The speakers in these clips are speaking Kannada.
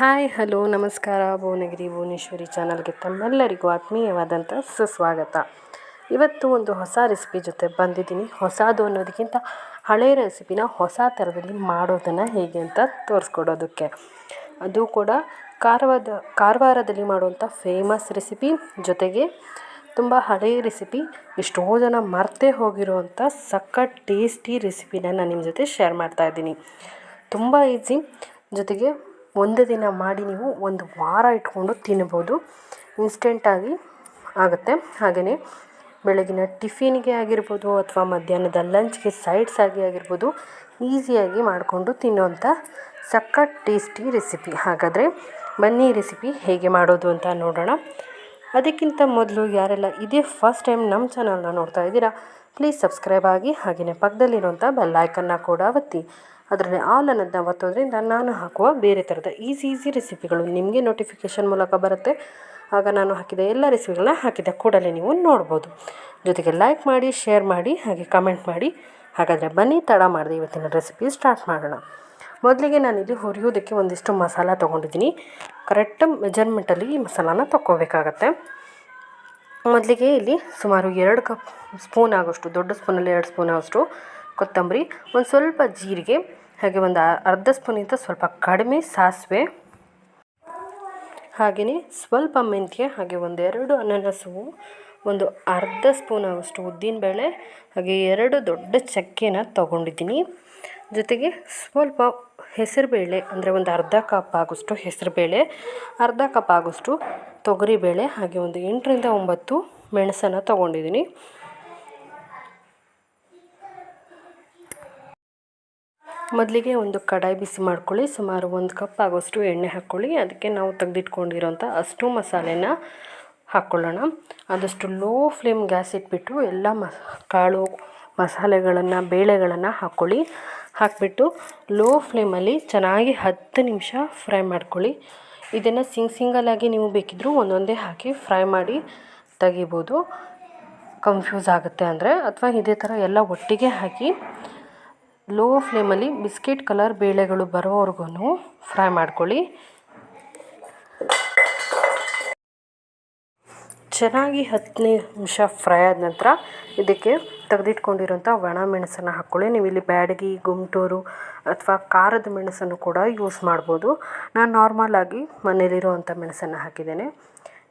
ಹಾಯ್, ಹಲೋ, ನಮಸ್ಕಾರ. ಭುವನಗಿರಿ ಭುವನೇಶ್ವರಿ ಚಾನಲ್ಗೆ ತಮ್ಮೆಲ್ಲರಿಗೂ ಆತ್ಮೀಯವಾದಂಥ ಸುಸ್ವಾಗತ. ಇವತ್ತು ಒಂದು ಹೊಸ ರೆಸಿಪಿ ಜೊತೆ ಬಂದಿದ್ದೀನಿ. ಹೊಸದು ಅನ್ನೋದಕ್ಕಿಂತ ಹಳೆ ರೆಸಿಪಿನ ಹೊಸ ಥರದಲ್ಲಿ ಮಾಡೋದನ್ನು ಹೇಗೆ ಅಂತ ತೋರಿಸ್ಕೊಡೋದಕ್ಕೆ. ಅದು ಕೂಡ ಕಾರವಾದ, ಕಾರವಾರದಲ್ಲಿ ಮಾಡುವಂಥ ಫೇಮಸ್ ರೆಸಿಪಿ ಜೊತೆಗೆ ತುಂಬ ಹಳೆಯ ರೆಸಿಪಿ, ಎಷ್ಟೋ ಜನ ಮರ್ತೇ ಹೋಗಿರುವಂಥ ಸಖತ್ ಟೇಸ್ಟಿ ರೆಸಿಪಿನ ನಾನು ನಿಮ್ಮ ಜೊತೆ ಶೇರ್ ಮಾಡ್ತಾ ಇದ್ದೀನಿ. ತುಂಬ ಈಸಿ ಜೊತೆಗೆ ಒಂದೇ ದಿನ ಮಾಡಿ ನೀವು ಒಂದು ವಾರ ಇಟ್ಕೊಂಡು ತಿನ್ಬೋದು. ಇನ್ಸ್ಟೆಂಟಾಗಿ ಆಗುತ್ತೆ. ಹಾಗೆಯೇ ಬೆಳಗಿನ ಟಿಫಿನ್ಗೆ ಆಗಿರ್ಬೋದು ಅಥವಾ ಮಧ್ಯಾಹ್ನದ ಲಂಚ್ಗೆ ಸೈಡ್ಸ್ ಆಗಿ ಆಗಿರ್ಬೋದು ಈಸಿಯಾಗಿ ಮಾಡಿಕೊಂಡು ತಿನ್ನುವಂಥ ಸಖತ್ ಟೇಸ್ಟಿ ರೆಸಿಪಿ ಹಾಗಾದರೆ ಬನ್ನಿ ರೆಸಿಪಿ ಹೇಗೆ ಮಾಡೋದು ಅಂತ ನೋಡೋಣ. ಅದಕ್ಕಿಂತ ಮೊದಲು ಯಾರೆಲ್ಲ ಇದೇ ಫಸ್ಟ್ ಟೈಮ್ ನಮ್ಮ ಚಾನಲ್ನ ನೋಡ್ತಾ ಇದ್ದೀರಾ ಪ್ಲೀಸ್ ಸಬ್ಸ್ಕ್ರೈಬ್ ಆಗಿ ಹಾಗೆಯೇ ಪಕ್ಕದಲ್ಲಿರುವಂಥ ಬೆಲ್ ಐಕನ್ನ ಕೂಡ ಒತ್ತಿ. ಅದರಲ್ಲಿ ಆಲ್ ಅನ್ನೋದನ್ನ ಒತ್ತೋದ್ರಿಂದ ನಾನು ಹಾಕುವ ಬೇರೆ ಥರದ ಈಸಿ ಈಸಿ ರೆಸಿಪಿಗಳು ನಿಮಗೆ ನೋಟಿಫಿಕೇಷನ್ ಮೂಲಕ ಬರುತ್ತೆ. ಆಗ ನಾನು ಹಾಕಿದ ಎಲ್ಲ ರೆಸಿಪಿಗಳನ್ನ ಹಾಕಿದ ಕೂಡಲೇ ನೀವು ನೋಡ್ಬೋದು. ಜೊತೆಗೆ ಲೈಕ್ ಮಾಡಿ, ಶೇರ್ ಮಾಡಿ, ಹಾಗೆ ಕಮೆಂಟ್ ಮಾಡಿ. ಹಾಗಾದರೆ ಬನ್ನಿ, ತಡ ಮಾಡಿದೆ ಇವತ್ತಿನ ರೆಸಿಪಿ ಸ್ಟಾರ್ಟ್ ಮಾಡೋಣ. ಮೊದಲಿಗೆ ನಾನಿಲ್ಲಿ ಹುರಿಯೋದಕ್ಕೆ ಒಂದಿಷ್ಟು ಮಸಾಲ ತೊಗೊಂಡಿದ್ದೀನಿ. ಕರೆಕ್ಟ್ ಮೆಜರ್ಮೆಂಟಲ್ಲಿ ಈ ಮಸಾಲಾನ ತೊಗೋಬೇಕಾಗತ್ತೆ ಮೊದಲಿಗೆ ಇಲ್ಲಿ ಸುಮಾರು ಎರಡು ಕಪ್ ಸ್ಪೂನ್ ಆಗೋಷ್ಟು, ದೊಡ್ಡ ಸ್ಪೂನಲ್ಲಿ ಎರಡು ಸ್ಪೂನ್ ಆಗೋಷ್ಟು ಕೊತ್ತಂಬರಿ, ಒಂದು ಸ್ವಲ್ಪ ಜೀರಿಗೆ ಹಾಗೆ ಒಂದು ಅರ್ಧ ಸ್ಪೂನಿಂದ ಸ್ವಲ್ಪ ಕಡಿಮೆ ಸಾಸಿವೆ. ಹಾಗೆಯೇ ಸ್ವಲ್ಪ ಮೆಂತ್ಯ, ಹಾಗೆ ಒಂದೆರಡು ಅನಾನಸು ಒಂದು ಅರ್ಧ ಸ್ಪೂನ್ ಆಗೋಷ್ಟು ಉದ್ದಿನಬೇಳೆ, ಹಾಗೆ ಎರಡು ದೊಡ್ಡ ಚಕ್ಕೆನ ತೊಗೊಂಡಿದ್ದೀನಿ. ಜೊತೆಗೆ ಸ್ವಲ್ಪ ಹೆಸರುಬೇಳೆ, ಅಂದರೆ ಒಂದು ಅರ್ಧ ಕಪ್ ಆಗೋಷ್ಟು ಹೆಸರುಬೇಳೆ, ಅರ್ಧ ಕಪ್ ಆಗೋಷ್ಟು ತೊಗರಿಬೇಳೆ, ಹಾಗೆ ಒಂದು ಎಂಟರಿಂದ ಒಂಬತ್ತು ಮೆಣಸನ್ನು ತೊಗೊಂಡಿದ್ದೀನಿ. ಮೊದಲಿಗೆ ಒಂದು ಕಡಾಯಿ ಬಿಸಿ ಮಾಡ್ಕೊಳ್ಳಿ. ಸುಮಾರು ಒಂದು ಕಪ್ ಆಗೋಷ್ಟು ಎಣ್ಣೆ ಹಾಕ್ಕೊಳ್ಳಿ ಅದಕ್ಕೆ ನಾವು ತೆಗೆದಿಟ್ಕೊಂಡಿರೋಂಥ ಅಷ್ಟು ಮಸಾಲೆನ ಹಾಕ್ಕೊಳ್ಳೋಣ ಆದಷ್ಟು ಲೋ ಫ್ಲೇಮ್ ಗ್ಯಾಸ್ ಇಟ್ಬಿಟ್ಟು ಎಲ್ಲ ಮ, ಕಾಳು ಮಸಾಲೆಗಳನ್ನು, ಬೇಳೆಗಳನ್ನು ಹಾಕ್ಕೊಳ್ಳಿ ಹಾಕಿಬಿಟ್ಟು ಲೋ ಫ್ಲೇಮಲ್ಲಿ ಚೆನ್ನಾಗಿ ಹತ್ತು ನಿಮಿಷ ಫ್ರೈ ಮಾಡ್ಕೊಳ್ಳಿ. ಇದನ್ನು ಸಿಂಗ್ ಸಿಂಗಲಾಗಿ ನೀವು ಬೇಕಿದ್ದರೂ ಒಂದೊಂದೇ ಹಾಕಿ ಫ್ರೈ ಮಾಡಿ ತೆಗಿಬೋದು. ಕನ್ಫ್ಯೂಸ್ ಆಗುತ್ತೆ ಅಂದರೆ, ಅಥವಾ ಇದೇ ಥರ ಎಲ್ಲ ಒಟ್ಟಿಗೆ ಹಾಕಿ ಲೋ ಫ್ಲೇಮಲ್ಲಿ ಬಿಸ್ಕೆಟ್ ಕಲರ್ ಬೇಳೆಗಳು ಬರೋವರೆಗೂ ಫ್ರೈ ಮಾಡ್ಕೊಳ್ಳಿ. ಚೆನ್ನಾಗಿ ಹತ್ತನೇ ನಿಮಿಷ ಫ್ರೈ ಆದ ನಂತರ ಇದಕ್ಕೆ ತೆಗೆದಿಟ್ಕೊಂಡಿರೋಂಥ ಒಣ ಮೆಣಸನ್ನು ಹಾಕ್ಕೊಳ್ಳಿ ನೀವು ಇಲ್ಲಿ ಬ್ಯಾಡಗಿ, ಗುಂಟೂರು ಅಥವಾ ಖಾರದ ಮೆಣಸನ್ನು ಕೂಡ ಯೂಸ್ ಮಾಡ್ಬೋದು. ನಾನು ನಾರ್ಮಲಾಗಿ ಮನೇಲಿರುವಂಥ ಮೆಣಸನ್ನು ಹಾಕಿದ್ದೇನೆ.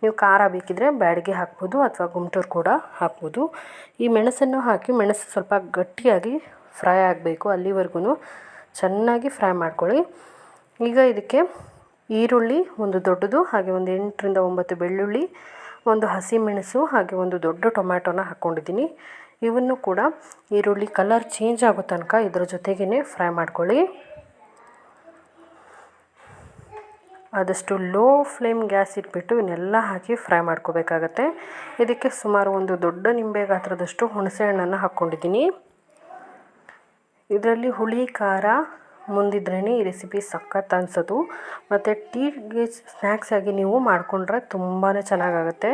ನೀವು ಖಾರ ಬೇಕಿದ್ದರೆ ಬ್ಯಾಡಗಿ ಹಾಕ್ಬೋದು ಅಥವಾ ಗುಮ್ಟೂರು ಕೂಡ ಹಾಕ್ಬೋದು. ಈ ಮೆಣಸನ್ನು ಹಾಕಿ ಮೆಣಸು ಸ್ವಲ್ಪ ಗಟ್ಟಿಯಾಗಿ ಫ್ರೈ ಆಗಬೇಕು ಅಲ್ಲಿವರೆಗೂ ಚೆನ್ನಾಗಿ ಫ್ರೈ ಮಾಡ್ಕೊಳ್ಳಿ. ಈಗ ಇದಕ್ಕೆ ಈರುಳ್ಳಿ, ಒಂದು ದೊಡ್ಡದು, ಹಾಗೆ ಒಂದು ಎಂಟರಿಂದ ಒಂಬತ್ತು ಬೆಳ್ಳುಳ್ಳಿ, ಒಂದು ಹಸಿಮೆಣಸು, ಹಾಗೆ ಒಂದು ದೊಡ್ಡ ಟೊಮ್ಯಾಟೊನ ಹಾಕ್ಕೊಂಡಿದ್ದೀನಿ. ಇವನ್ನು ಕೂಡ ಈರುಳ್ಳಿ ಕಲರ್ ಚೇಂಜ್ ಆಗೋ ತನಕ ಇದರ ಜೊತೆಗೇ ಫ್ರೈ ಮಾಡ್ಕೊಳ್ಳಿ. ಆದಷ್ಟು ಲೋ ಫ್ಲೇಮ್ ಗ್ಯಾಸ್ ಇಟ್ಬಿಟ್ಟು ಇವನ್ನೆಲ್ಲ ಹಾಕಿ ಫ್ರೈ ಮಾಡ್ಕೋಬೇಕಾಗತ್ತೆ. ಇದಕ್ಕೆ ಸುಮಾರು ಒಂದು ದೊಡ್ಡ ನಿಂಬೆ ಗಾತ್ರದಷ್ಟು ಹುಣಸೆ ಹಣ್ಣನ್ನು ಹಾಕ್ಕೊಂಡಿದ್ದೀನಿ. ಇದರಲ್ಲಿ ಹುಳಿ, ಖಾರ ಮುಂದಿದ್ರೇ ಈ ರೆಸಿಪಿ ಸಖತ್ತು ಅನ್ಸೋದು. ಮತ್ತು ಟೀಗೆ ಸ್ನ್ಯಾಕ್ಸ್ ಆಗಿ ನೀವು ಮಾಡಿಕೊಂಡ್ರೆ ತುಂಬಾ ಚೆನ್ನಾಗಾಗುತ್ತೆ.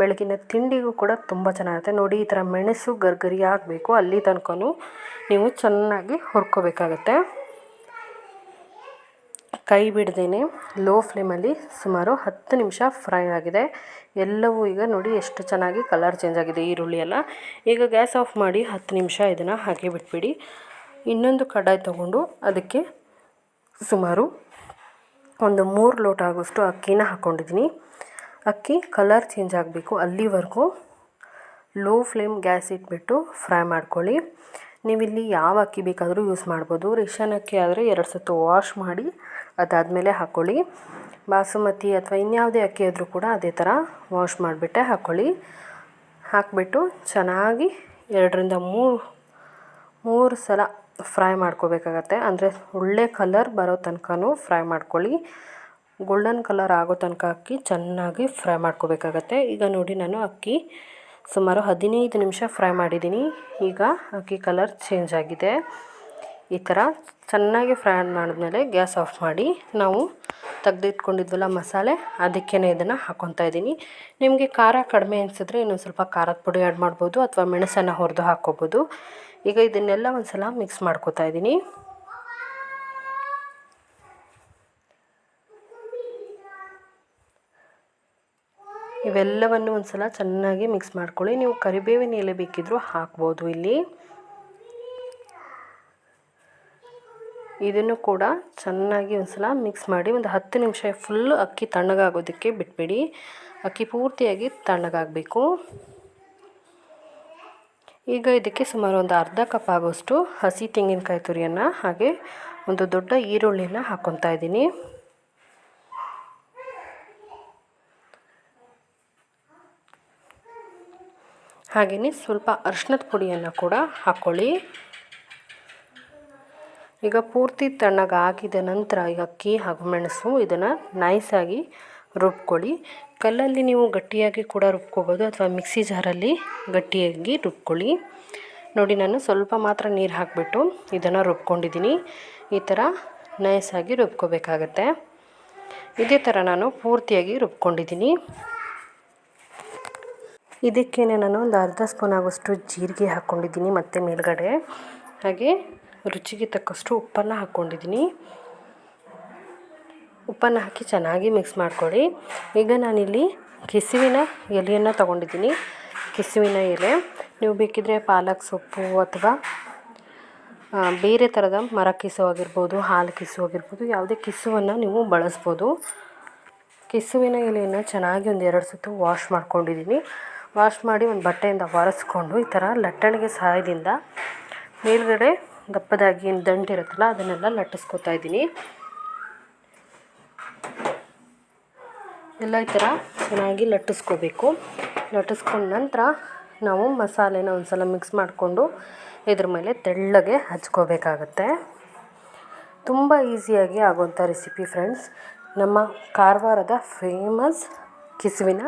ಬೆಳಗಿನ ತಿಂಡಿಗೂ ಕೂಡ ತುಂಬ ಚೆನ್ನಾಗುತ್ತೆ. ನೋಡಿ, ಈ ಥರ ಮೆಣಸು ಗರ್ಗರಿ ಆಗಬೇಕು ಅಲ್ಲಿ ತನಕ ನೀವು ಚೆನ್ನಾಗಿ ಹುರ್ಕೋಬೇಕಾಗತ್ತೆ. ಕೈ ಬಿಡ್ದೇನೆ ಲೋ ಫ್ಲೇಮಲ್ಲಿ ಸುಮಾರು ಹತ್ತು ನಿಮಿಷ ಫ್ರೈ ಆಗಿದೆ. ಎಲ್ಲವೂ ಈಗ ನೋಡಿ ಎಷ್ಟು ಚೆನ್ನಾಗಿ ಕಲರ್ ಚೇಂಜ್ ಆಗಿದೆ ಈರುಳ್ಳಿ ಎಲ್ಲ. ಈಗ ಗ್ಯಾಸ್ ಆಫ್ ಮಾಡಿ ಹತ್ತು ನಿಮಿಷ ಇದನ್ನು ಹಾಗೆ ಬಿಟ್ಬಿಡಿ. ಇನ್ನೊಂದು ಕಡಾಯಿ ತಗೊಂಡು ಅದಕ್ಕೆ ಸುಮಾರು ಒಂದು ಮೂರು ಲೋಟ ಆಗೋಷ್ಟು ಅಕ್ಕಿನ ಹಾಕ್ಕೊಂಡಿದ್ದೀನಿ. ಅಕ್ಕಿ ಕಲರ್ ಚೇಂಜ್ ಆಗಬೇಕು ಅಲ್ಲಿವರೆಗೂ. ಲೋ ಫ್ಲೇಮ್ ಗ್ಯಾಸ್ ಇಟ್ಬಿಟ್ಟು ಫ್ರೈ ಮಾಡ್ಕೊಳ್ಳಿ. ನೀವಿಲ್ಲಿ ಯಾವ ಅಕ್ಕಿ ಬೇಕಾದರೂ ಯೂಸ್ ಮಾಡ್ಬೋದು. ರೇಷನ್ ಅಕ್ಕಿ ಆದರೆ ಎರಡು ಸತ್ತು ವಾಶ್ ಮಾಡಿ ಅದಾದಮೇಲೆ ಹಾಕ್ಕೊಳ್ಳಿ. ಬಾಸುಮತಿ ಅಥವಾ ಇನ್ಯಾವುದೇ ಅಕ್ಕಿ ಆದರೂ ಕೂಡ ಅದೇ ಥರ ವಾಶ್ ಮಾಡಿಬಿಟ್ಟೆ ಹಾಕ್ಕೊಳ್ಳಿ. ಹಾಕಿಬಿಟ್ಟು ಚೆನ್ನಾಗಿ ಎರಡರಿಂದ ಮೂರು ಮೂರು ಸಲ ಫ್ರೈ ಮಾಡ್ಕೋಬೇಕಾಗತ್ತೆ. ಅಂದರೆ ಒಳ್ಳೆ ಕಲರ್ ಬರೋ ತನಕನೂ ಫ್ರೈ ಮಾಡ್ಕೊಳ್ಳಿ. ಗೋಲ್ಡನ್ ಕಲರ್ ಆಗೋ ತನಕ ಅಕ್ಕಿ ಚೆನ್ನಾಗಿ ಫ್ರೈ ಮಾಡ್ಕೋಬೇಕಾಗತ್ತೆ. ಈಗ ನೋಡಿ ನಾನು ಅಕ್ಕಿ ಸುಮಾರು ಹದಿನೈದು ನಿಮಿಷ ಫ್ರೈ ಮಾಡಿದ್ದೀನಿ. ಈಗ ಅಕ್ಕಿ ಕಲರ್ ಚೇಂಜ್ ಆಗಿದೆ. ಈ ಥರ ಚೆನ್ನಾಗಿ ಫ್ರೈ ಮಾಡಿದ್ಮೇಲೆ ಗ್ಯಾಸ್ ಆಫ್ ಮಾಡಿ ನಾವು ತೆಗೆದಿಟ್ಕೊಂಡಿದ್ವಲ್ಲ ಮಸಾಲೆ ಅದಕ್ಕೇ ಇದನ್ನು ಹಾಕ್ಕೊತಾ ಇದ್ದೀನಿ. ನಿಮಗೆ ಖಾರ ಕಡಿಮೆ ಅನಿಸಿದ್ರೆ ಇನ್ನೊಂದು ಸ್ವಲ್ಪ ಖಾರದ ಪುಡಿ ಆ್ಯಡ್ ಮಾಡ್ಬೋದು ಅಥವಾ ಮೆಣಸನ್ನು ಹುರಿದು ಹಾಕ್ಕೋಬೋದು. ಈಗ ಇದನ್ನೆಲ್ಲ ಒಂದು ಸಲ ಮಿಕ್ಸ್ ಮಾಡ್ಕೋತಾ ಇದ್ದೀನಿ. ಇವೆಲ್ಲವನ್ನು ಒಂದು ಸಲ ಚೆನ್ನಾಗಿ ಮಿಕ್ಸ್ ಮಾಡ್ಕೊಳ್ಳಿ. ನೀವು ಕರಿಬೇವಿನ ಎಲೆ ಬೇಕಿದ್ದರೂ ಹಾಕ್ಬೋದು ಇಲ್ಲಿ. ಇದನ್ನು ಕೂಡ ಚೆನ್ನಾಗಿ ಒಂದು ಸಲ ಮಿಕ್ಸ್ ಮಾಡಿ ಒಂದು ಹತ್ತು ನಿಮಿಷ ಫುಲ್ ಅಕ್ಕಿ ತಣ್ಣಗಾಗೋದಕ್ಕೆ ಬಿಟ್ಬಿಡಿ. ಅಕ್ಕಿ ಪೂರ್ತಿಯಾಗಿ ತಣ್ಣಗಾಗಬೇಕು. ಈಗ ಇದಕ್ಕೆ ಸುಮಾರು ಒಂದು ಅರ್ಧ ಕಪ್ ಆಗೋಷ್ಟು ಹಸಿ ತೆಂಗಿನಕಾಯಿ ತುರಿಯನ್ನು ಹಾಗೆ ಒಂದು ದೊಡ್ಡ ಈರುಳ್ಳಿನ ಹಾಕ್ಕೊತಾ ಇದ್ದೀನಿ. ಹಾಗೆಯೇ ಸ್ವಲ್ಪ ಅರ್ಶಿನದ ಪುಡಿಯನ್ನು ಕೂಡ ಹಾಕ್ಕೊಳ್ಳಿ ಈಗ ಪೂರ್ತಿ ತಣ್ಣಗಾಗಿದ ನಂತರ ಈಗ ಅಕ್ಕಿ ಹಾಗೂ ಮೆಣಸು ಇದನ್ನು ನೈಸಾಗಿ ರುಬ್ಕೊಳ್ಳಿ. ಕಲ್ಲಲ್ಲಿ ನೀವು ಗಟ್ಟಿಯಾಗಿ ಕೂಡ ರುಬ್ಕೋಬೋದು ಅಥವಾ ಮಿಕ್ಸಿ ಜಾರಲ್ಲಿ ಗಟ್ಟಿಯಾಗಿ ರುಬ್ಕೊಳ್ಳಿ. ನೋಡಿ, ನಾನು ಸ್ವಲ್ಪ ಮಾತ್ರ ನೀರು ಹಾಕಿಬಿಟ್ಟು ಇದನ್ನು ರುಬ್ಕೊಂಡಿದ್ದೀನಿ. ಈ ಥರ ನೈಸಾಗಿ ರುಬ್ಕೋಬೇಕಾಗತ್ತೆ. ಇದೇ ಥರ ನಾನು ಪೂರ್ತಿಯಾಗಿ ರುಬ್ಕೊಂಡಿದ್ದೀನಿ. ಇದಕ್ಕೇ ನಾನು ಒಂದು ಅರ್ಧ ಸ್ಪೂನ್ ಆಗೋಷ್ಟು ಜೀರಿಗೆ ಹಾಕ್ಕೊಂಡಿದ್ದೀನಿ ಮತ್ತು ಮೇಲುಗಡೆ. ಹಾಗೆ ರುಚಿಗೆ ತಕ್ಕಷ್ಟು ಉಪ್ಪನ್ನು ಹಾಕ್ಕೊಂಡಿದ್ದೀನಿ. ಉಪ್ಪನ್ನು ಹಾಕಿ ಚೆನ್ನಾಗಿ ಮಿಕ್ಸ್ ಮಾಡ್ಕೊಳ್ಳಿ. ಈಗ ನಾನಿಲ್ಲಿ ಕೆಸುವಿನ ಎಲೆಯನ್ನು ತಗೊಂಡಿದ್ದೀನಿ. ಕೆಸುವಿನ ಎಲೆ. ನೀವು ಬೇಕಿದ್ದರೆ ಪಾಲಕ್ ಸೊಪ್ಪು ಅಥವಾ ಬೇರೆ ಥರದ ಮರ ಕಿಸು ಆಗಿರ್ಬೋದು, ಹಾಲು ಕಿಸು ಆಗಿರ್ಬೋದು, ಯಾವುದೇ ಕಿಸುವನ್ನು ನೀವು ಬಳಸ್ಬೋದು. ಕೆಸುವಿನ ಎಲೆಯನ್ನು ಚೆನ್ನಾಗಿ ಒಂದು ಎರಡು ಸುತ್ತು ವಾಶ್ ಮಾಡ್ಕೊಂಡಿದ್ದೀನಿ. ವಾಶ್ ಮಾಡಿ ಒಂದು ಬಟ್ಟೆಯಿಂದ ಒರೆಸ್ಕೊಂಡು ಈ ಥರ ಲಟ್ಟಣಿಗೆ ಸಹಾಯದಿಂದ ಮೇಲುಗಡೆ ದಪ್ಪದಾಗಿ ಏನು ದಂಟಿರುತ್ತಲ್ಲ ಅದನ್ನೆಲ್ಲ ಲಟ್ಟಿಸ್ಕೊತಾ ಇದ್ದೀನಿ. ಎಲ್ಲ ಈ ಥರ ಚೆನ್ನಾಗಿ ಲಟ್ಟಿಸ್ಕೋಬೇಕು. ಲಟ್ಟಿಸ್ಕೊಂಡ ನಂತರ ನಾವು ಮಸಾಲೆನ ಒಂದು ಸಲ ಮಿಕ್ಸ್ ಮಾಡಿಕೊಂಡು ಇದ್ರ ಮೇಲೆ ತೆಳ್ಳಗೆ ಹಚ್ಕೋಬೇಕಾಗತ್ತೆ. ತುಂಬ ಈಸಿಯಾಗಿ ಆಗುವಂಥ ರೆಸಿಪಿ ಫ್ರೆಂಡ್ಸ್ ನಮ್ಮ ಕಾರವಾರದ ಫೇಮಸ್ ಕಿಸುವಿನ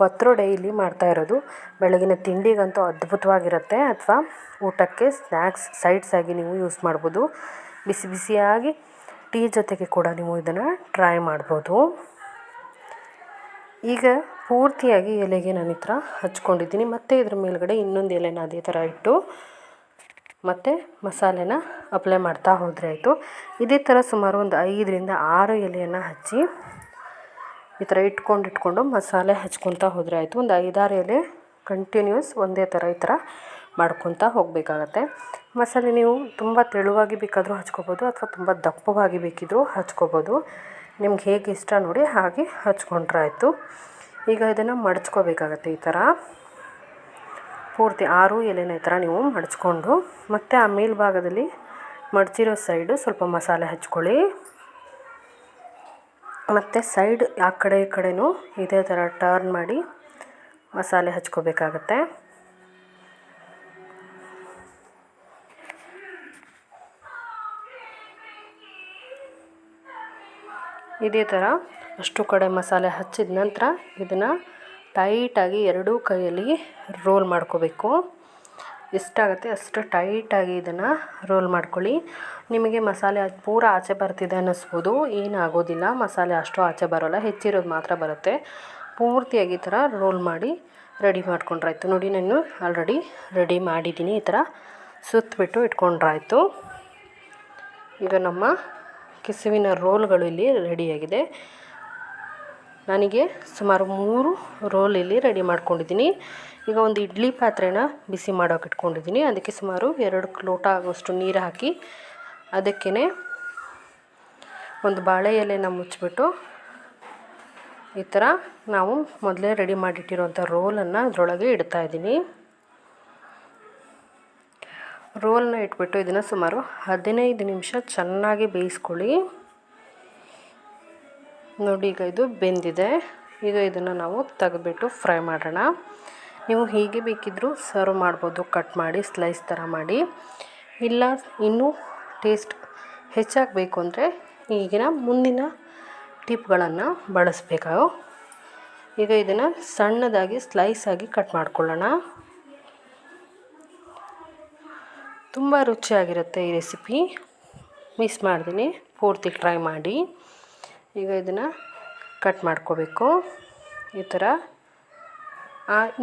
ಪತ್ರೊಡೆ ಇಲ್ಲಿ ಮಾಡ್ತಾ ಇರೋದು. ಬೆಳಗಿನ ತಿಂಡಿಗಂತೂ ಅದ್ಭುತವಾಗಿರುತ್ತೆ. ಅಥವಾ ಊಟಕ್ಕೆ ಸ್ನ್ಯಾಕ್ಸ್ ಸೈಡ್ಸ್ ಆಗಿ ನೀವು ಯೂಸ್ ಮಾಡ್ಬೋದು. ಬಿಸಿ ಬಿಸಿಯಾಗಿ ಟೀ ಜೊತೆಗೆ ಕೂಡ ನೀವು ಇದನ್ನು ಟ್ರೈ ಮಾಡ್ಬೋದು. ಈಗ ಪೂರ್ತಿಯಾಗಿ ಎಲೆಗೆ ನಾನು ಈ ಥರ ಹಚ್ಕೊಂಡಿದ್ದೀನಿ. ಮತ್ತು ಇದ್ರ ಮೇಲ್ಗಡೆ ಇನ್ನೊಂದು ಎಲೆನ ಅದೇ ಥರ ಇಟ್ಟು ಮತ್ತು ಮಸಾಲೆನ ಅಪ್ಲೈ ಮಾಡ್ತಾ ಹೋದರೆ ಆಯಿತು. ಇದೇ ಥರ ಸುಮಾರು ಒಂದು ಐದರಿಂದ ಆರು ಎಲೆಯನ್ನು ಹಚ್ಚಿ ಈ ಥರ ಇಟ್ಕೊಂಡು ಇಟ್ಕೊಂಡು ಮಸಾಲೆ ಹಚ್ಕೊತಾ ಹೋದರೆ ಆಯಿತು. ಒಂದು ಐದಾರು ಎಲೆ ಕಂಟಿನ್ಯೂಸ್ ಒಂದೇ ಥರ ಈ ಥರ ಮಾಡ್ಕೊತಾ ಹೋಗಬೇಕಾಗತ್ತೆ. ಮಸಾಲೆ ನೀವು ತುಂಬ ತೆಳುವಾಗಿ ಬೇಕಾದರೂ ಹಚ್ಕೊಬೋದು ಅಥವಾ ತುಂಬ ದಪ್ಪವಾಗಿ ಬೇಕಿದ್ದರೂ ಹಚ್ಕೊಬೋದು. ನಿಮ್ಗೆ ಹೇಗೆ ಇಷ್ಟ ನೋಡಿ ಹಾಗೆ ಹಚ್ಕೊಂಡ್ರೆ ಆಯಿತು. ಈಗ ಇದನ್ನು ಮಡಚ್ಕೋಬೇಕಾಗತ್ತೆ ಈ ಥರ. ಪೂರ್ತಿ ಆರು ಎಲೆನ ಈ ಥರ ನೀವು ಮಡಚ್ಕೊಂಡು, ಮತ್ತು ಆ ಮೇಲ್ಭಾಗದಲ್ಲಿ ಮಡಚಿರೋ ಸೈಡು ಸ್ವಲ್ಪ ಮಸಾಲೆ ಹಚ್ಕೊಳ್ಳಿ. ಮತ್ತು ಸೈಡ್ ಆ ಕಡೆ ಈ ಕಡೆಯೂ ಇದೇ ಥರ ಟರ್ನ್ ಮಾಡಿ ಮಸಾಲೆ ಹಚ್ಕೋಬೇಕಾಗತ್ತೆ. ಇದೇ ಥರ ಅಷ್ಟು ಕಡೆ ಮಸಾಲೆ ಹಚ್ಚಿದ ನಂತರ ಇದನ್ನು ಟೈಟಾಗಿ ಎರಡೂ ಕೈಯಲ್ಲಿ ರೋಲ್ ಮಾಡ್ಕೋಬೇಕು. ಎಷ್ಟಾಗುತ್ತೆ ಅಷ್ಟು ಟೈಟಾಗಿ ಇದನ್ನು ರೋಲ್ ಮಾಡ್ಕೊಳ್ಳಿ. ನಿಮಗೆ ಮಸಾಲೆ ಪೂರ ಆಚೆ ಬರ್ತಿದೆ ಅನ್ನಿಸ್ಬೋದು. ಏನಾಗೋದಿಲ್ಲ. ಮಸಾಲೆ ಅಷ್ಟು ಆಚೆ ಬರೋಲ್ಲ. ಹೆಚ್ಚಿರೋದು ಮಾತ್ರ ಬರುತ್ತೆ. ಪೂರ್ತಿಯಾಗಿ ಈ ಥರ ರೋಲ್ ಮಾಡಿ ರೆಡಿ ಮಾಡ್ಕೊಂಡ್ರಾಯ್ತು. ನೋಡಿ, ನಾನು ಆಲ್ರೆಡಿ ರೆಡಿ ಮಾಡಿದ್ದೀನಿ. ಈ ಥರ ಸುತ್ತಿಬಿಟ್ಟು ಇಟ್ಕೊಂಡ್ರಾಯ್ತು. ಈಗ ನಮ್ಮ ಕೆಸುವಿನ ರೋಲ್ಗಳು ಇಲ್ಲಿ ರೆಡಿಯಾಗಿದೆ. ನನಗೆ ಸುಮಾರು ಮೂರು ರೋಲ್ ಇಲ್ಲಿ ರೆಡಿ ಮಾಡ್ಕೊಂಡಿದ್ದೀನಿ. ಈಗ ಒಂದು ಇಡ್ಲಿ ಪಾತ್ರೆನ ಬಿಸಿ ಮಾಡೋಕೆ ಇಟ್ಕೊಂಡಿದ್ದೀನಿ. ಅದಕ್ಕೆ ಸುಮಾರು ಎರಡು ಲೋಟ ಆಗೋಷ್ಟು ನೀರು ಹಾಕಿ ಅದಕ್ಕೇ ಒಂದು ಬಾಳೆ ಎಲೆನ ಮುಚ್ಚಿಬಿಟ್ಟು ಈ ಥರ ನಾವು ಮೊದಲೇ ರೆಡಿ ಮಾಡಿಟ್ಟಿರುವಂಥ ರೋಲನ್ನು ಅದರೊಳಗೆ ಇಡ್ತಾಯಿದ್ದೀನಿ ರೋಲ್ನ ಇಟ್ಬಿಟ್ಟು ಇದನ್ನು ಸುಮಾರು ಹದಿನೈದು ನಿಮಿಷ ಚೆನ್ನಾಗಿ ಬೇಯಿಸ್ಕೊಳ್ಳಿ. ನೋಡಿ, ಈಗ ಇದು ಬೆಂದಿದೆ. ಈಗ ಇದನ್ನು ನಾವು ತೆಗೆದ್ಬಿಟ್ಟು ಫ್ರೈ ಮಾಡೋಣ. ನೀವು ಹೀಗೆ ಬೇಕಿದ್ದರೂ ಸರ್ವ್ ಮಾಡ್ಬೋದು, ಕಟ್ ಮಾಡಿ, ಸ್ಲೈಸ್ ಥರ ಮಾಡಿ. ಇಲ್ಲ, ಇನ್ನೂ ಟೇಸ್ಟ್ ಹೆಚ್ಚಾಗಬೇಕು ಅಂದರೆ ಈಗಿನ ಮುಂದಿನ ಟಿಪ್ಗಳನ್ನು ಬಳಸಬೇಕು ಈಗ ಇದನ್ನು ಸಣ್ಣದಾಗಿ ಸ್ಲೈಸಾಗಿ ಕಟ್ ಮಾಡ್ಕೊಳ್ಳೋಣ. ತುಂಬ ರುಚಿಯಾಗಿರುತ್ತೆ ಈ ರೆಸಿಪಿ. ಮಿಸ್ ಮಾಡ್ತೀನಿ. ಪೂರ್ತಿ ಟ್ರೈ ಮಾಡಿ. ಈಗ ಇದನ್ನು ಕಟ್ ಮಾಡ್ಕೋಬೇಕು. ಈ ಥರ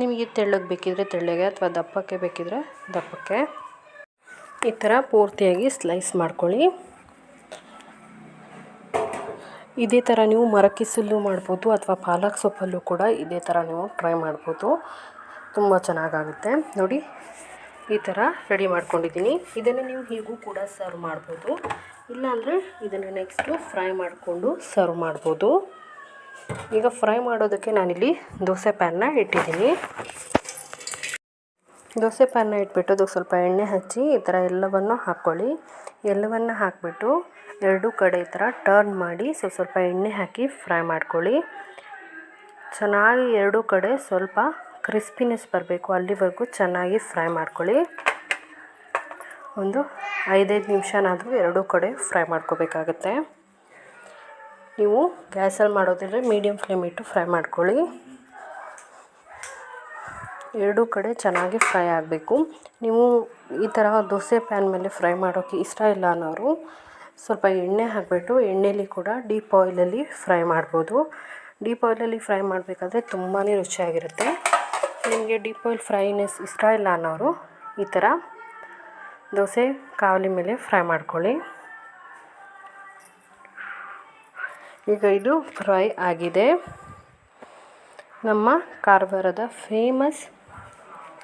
ನಿಮಗೆ ತೆಳ್ಳಗೆ ಬೇಕಿದ್ರೆ ತೆಳ್ಳಗೆ ಅಥವಾ ದಪ್ಪಕ್ಕೆ ಬೇಕಿದ್ರೆ ದಪ್ಪಕ್ಕೆ. ಈ ಥರ ಪೂರ್ತಿಯಾಗಿ ಸ್ಲೈಸ್ ಮಾಡ್ಕೊಳ್ಳಿ. ಇದೇ ಥರ ನೀವು ಮರಕ್ಕಿಸಲು ಮಾಡ್ಬೋದು ಅಥವಾ ಪಾಲಕ್ ಸೊಪ್ಪಲ್ಲೂ ಕೂಡ ಇದೇ ಥರ ನೀವು ಟ್ರೈ ಮಾಡ್ಬೋದು. ತುಂಬ ಚೆನ್ನಾಗಾಗುತ್ತೆ. ನೋಡಿ. ಈ ಥರ ರೆಡಿ ಮಾಡ್ಕೊಂಡಿದ್ದೀನಿ. ಇದನ್ನು ನೀವು ಹೀಗೂ ಕೂಡ ಸರ್ವ್ ಮಾಡ್ಬೋದು. ಇಲ್ಲಾಂದರೆ ಇದನ್ನು ನೆಕ್ಸ್ಟು ಫ್ರೈ ಮಾಡಿಕೊಂಡು ಸರ್ವ್ ಮಾಡ್ಬೋದು. ಈಗ ಫ್ರೈ ಮಾಡೋದಕ್ಕೆ ನಾನಿಲ್ಲಿ ದೋಸೆ ಪ್ಯಾನ್ನ ಇಟ್ಟಿದ್ದೀನಿ. ದೋಸೆ ಪ್ಯಾನ್ನ ಇಟ್ಬಿಟ್ಟು ಅದಕ್ಕೆ ಸ್ವಲ್ಪ ಎಣ್ಣೆ ಹಚ್ಚಿ ಈ ಥರ ಎಲ್ಲವನ್ನು ಹಾಕ್ಕೊಳ್ಳಿ. ಎಲ್ಲವನ್ನು ಹಾಕಿಬಿಟ್ಟು ಎರಡೂ ಕಡೆ ಈ ಥರ ಟರ್ನ್ ಮಾಡಿ ಸ್ವಲ್ಪ ಸ್ವಲ್ಪ ಎಣ್ಣೆ ಹಾಕಿ ಫ್ರೈ ಮಾಡ್ಕೊಳ್ಳಿ. ಚೆನ್ನಾಗಿ ಎರಡೂ ಕಡೆ ಸ್ವಲ್ಪ ಕ್ರಿಸ್ಪಿನೆಸ್ ಬರಬೇಕು, ಅಲ್ಲಿವರೆಗೂ ಚೆನ್ನಾಗಿ ಫ್ರೈ ಮಾಡ್ಕೊಳ್ಳಿ. ಒಂದು ಐದೈದು ನಿಮಿಷನಾದರೂ ಎರಡೂ ಕಡೆ ಫ್ರೈ ಮಾಡ್ಕೋಬೇಕಾಗತ್ತೆ. ನೀವು ಗ್ಯಾಸಲ್ಲಿ ಮಾಡೋದಿದ್ರೆ ಮೀಡಿಯಮ್ ಫ್ಲೇಮ್ ಇಟ್ಟು ಫ್ರೈ ಮಾಡ್ಕೊಳ್ಳಿ. ಎರಡೂ ಕಡೆ ಚೆನ್ನಾಗಿ ಫ್ರೈ ಆಗಬೇಕು. ನೀವು ಈ ಥರ ದೋಸೆ ಪ್ಯಾನ್ ಮೇಲೆ ಫ್ರೈ ಮಾಡೋಕ್ಕೆ ಇಷ್ಟ ಇಲ್ಲ ಅನ್ನೋರು ಸ್ವಲ್ಪ ಎಣ್ಣೆ ಹಾಕಿಬಿಟ್ಟು ಎಣ್ಣೆಲಿ ಕೂಡ ಡೀಪ್ ಆಯಿಲಲ್ಲಿ ಫ್ರೈ ಮಾಡ್ಬೋದು. ಡೀಪ್ ಆಯಿಲಲ್ಲಿ ಫ್ರೈ ಮಾಡಬೇಕಾದ್ರೆ ತುಂಬಾ ರುಚಿಯಾಗಿರುತ್ತೆ. ನಿಮಗೆ ಡೀಪ್ ಆಯಿಲ್ ಫ್ರೈನೆಸ್ ಇಷ್ಟ ಇಲ್ಲ ಅನ್ನೋರು ಈ ಥರ ದೋಸೆ ಕಾವಲಿ ಮೇಲೆ ಫ್ರೈ ಮಾಡ್ಕೊಳ್ಳಿ. ಈಗ ಇದು ಫ್ರೈ ಆಗಿದೆ. ನಮ್ಮ ಕಾರವಾರದ ಫೇಮಸ್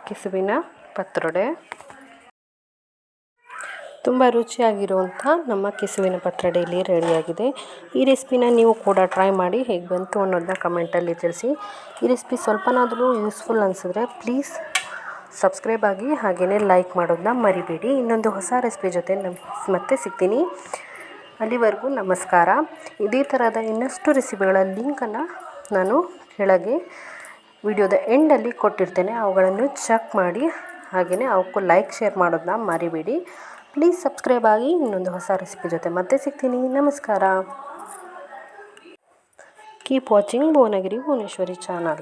ಕೆಸುವಿನ ಪತ್ರೊಡೆ. ತುಂಬ ರುಚಿಯಾಗಿರುವಂಥ ನಮ್ಮ ಕೆಸುವಿನ ಪತ್ರೊಡೆ ಇಲ್ಲಿ ರೆಡಿಯಾಗಿದೆ. ಈ ರೆಸಿಪಿನ ನೀವು ಕೂಡ ಟ್ರೈ ಮಾಡಿ ಹೇಗೆ ಬಂತು ಅನ್ನೋದನ್ನ ಕಮೆಂಟಲ್ಲಿ ತಿಳಿಸಿ. ಈ ರೆಸಿಪಿ ಸ್ವಲ್ಪನಾದರೂ ಯೂಸ್ಫುಲ್ ಅನಿಸಿದ್ರೆ ಪ್ಲೀಸ್ ಸಬ್ಸ್ಕ್ರೈಬ್ ಆಗಿ ಹಾಗೆಯೇ ಲೈಕ್ ಮಾಡೋದನ್ನ ಮರಿಬೇಡಿ. ಇನ್ನೊಂದು ಹೊಸ ರೆಸಿಪಿ ಜೊತೆ ನಮ್ಮ ಮತ್ತೆ ಸಿಗ್ತೀನಿ. ಅಲ್ಲಿವರೆಗೂ ನಮಸ್ಕಾರ. ಇದೇ ಥರದ ಇನ್ನಷ್ಟು ರೆಸಿಪಿಗಳ ಲಿಂಕನ್ನು ನಾನು ಕೆಳಗೆ ವಿಡಿಯೋದ ಎಂಡಲ್ಲಿ ಕೊಟ್ಟಿರ್ತೇನೆ. ಅವುಗಳನ್ನು ಚೆಕ್ ಮಾಡಿ ಹಾಗೆಯೇ ಅವಕ್ಕೂ ಲೈಕ್ ಶೇರ್ ಮಾಡೋದನ್ನ ಮರಿಬೇಡಿ. ಪ್ಲೀಸ್ ಸಬ್ಸ್ಕ್ರೈಬ್ ಆಗಿ ಇನ್ನೊಂದು ಹೊಸ ರೆಸಿಪಿ ಜೊತೆ ಮತ್ತೆ ಸಿಗ್ತೀನಿ. ನಮಸ್ಕಾರ. Keep watching Bhuvanagiri Bhuvaneshwari channel